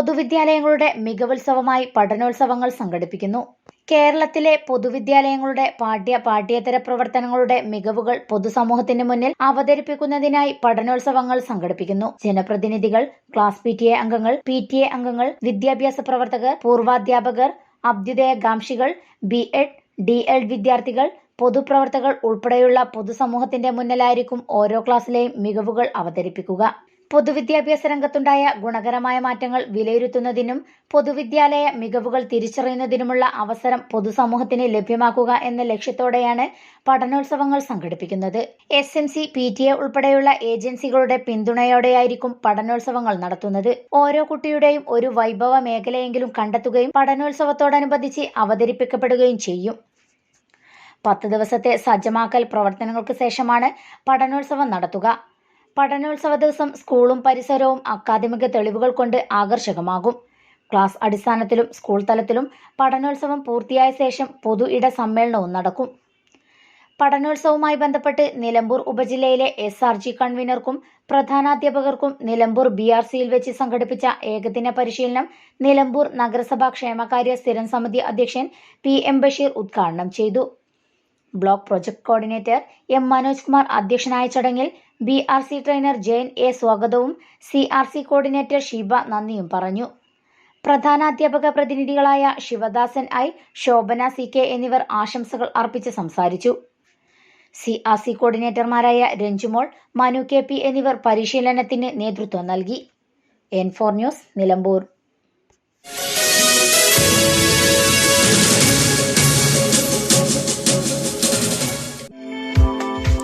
പൊതുവിദ്യാലയങ്ങളുടെ മികവുത്സവമായി പഠനോത്സവങ്ങൾ സംഘടിപ്പിക്കുന്നു. കേരളത്തിലെ പൊതുവിദ്യാലയങ്ങളുടെ പാഠ്യ പാഠ്യേതര പ്രവർത്തനങ്ങളുടെ മികവുകൾ പൊതുസമൂഹത്തിന് മുന്നിൽ അവതരിപ്പിക്കുന്നതിനായി പഠനോത്സവങ്ങൾ സംഘടിപ്പിക്കുന്നു. ജനപ്രതിനിധികൾ ക്ലാസ് പി ടി എ അംഗങ്ങൾ പി ടി എ അംഗങ്ങൾ വിദ്യാഭ്യാസ പ്രവർത്തകർ പൂർവാധ്യാപകർ അഭ്യുദയകാംക്ഷികൾ ബി എഡ് ഡി എഡ് വിദ്യാർത്ഥികൾ പൊതുപ്രവർത്തകർ ഉൾപ്പെടെയുള്ള പൊതുസമൂഹത്തിന്റെ മുന്നിലായിരിക്കും ഓരോ ക്ലാസ്സിലെയും മികവുകൾ അവതരിപ്പിക്കുക. പൊതുവിദ്യാഭ്യാസ രംഗത്തുണ്ടായ ഗുണകരമായ മാറ്റങ്ങൾ വിലയിരുത്തുന്നതിനും പൊതുവിദ്യാലയ മികവുകൾ തിരിച്ചറിയുന്നതിനുമുള്ള അവസരം പൊതുസമൂഹത്തിന് ലഭ്യമാക്കുക എന്ന ലക്ഷ്യത്തോടെയാണ് പഠനോത്സവങ്ങൾ സംഘടിപ്പിക്കുന്നത്. S M C P T A ഉൾപ്പെടെയുള്ള ഏജൻസികളുടെ പിന്തുണയോടെയായിരിക്കും പഠനോത്സവങ്ങൾ നടത്തുന്നത്. ഓരോ കുട്ടിയുടെയും ഒരു വൈഭവ മേഖലയെങ്കിലും കണ്ടെത്തുകയും പഠനോത്സവത്തോടനുബന്ധിച്ച് അവതരിപ്പിക്കപ്പെടുകയും ചെയ്യും. പത്ത് ദിവസത്തെ സജ്ജമാക്കൽ പ്രവർത്തനങ്ങൾക്ക് ശേഷമാണ് പഠനോത്സവം നടത്തുക. പഠനോത്സവ ദിവസം സ്കൂളും പരിസരവും അക്കാദമിക തെളിവുകൾ കൊണ്ട് ആകർഷകമാകും. ക്ലാസ് അടിസ്ഥാനത്തിലും സ്കൂൾ തലത്തിലും പഠനോത്സവം പൂർത്തിയായ ശേഷം പൊതു ഇട സമ്മേളനവും നടക്കും. പഠനോത്സവവുമായി ബന്ധപ്പെട്ട് നിലമ്പൂർ ഉപജില്ലയിലെ എസ് ആർ ജി കൺവീനർക്കും പ്രധാനാധ്യാപകർക്കും നിലമ്പൂർ ബി ആർ സിയിൽ വെച്ച് സംഘടിപ്പിച്ച ഏകദിന പരിശീലനം നിലമ്പൂർ നഗരസഭാ ക്ഷേമകാര്യ സ്ഥിരം സമിതി അധ്യക്ഷൻ പി എം ബഷീർ ഉദ്ഘാടനം ചെയ്തു. Block project coordinator M Manoj Kumar അധ്യക്ഷനായ ചടങ്ങിൽ B R C trainer Jayan A സ്വാഗതവും C R C coordinator Sheeba നന്ദിയും പറഞ്ഞു. പ്രധാനാധ്യാപക പ്രതിനിധികളായ Sivadasan I Shobhana C K എന്നിവർ ആശംസകൾ അർപ്പിച്ച് സംസാരിച്ചു. സി ആർ സി കോർഡിനേറ്റർമാരായ രഞ്ജുമോൾ മനു കെ പി എന്നിവർ പരിശീലനത്തിന് നേതൃത്വം നൽകി. N four news Nilambur.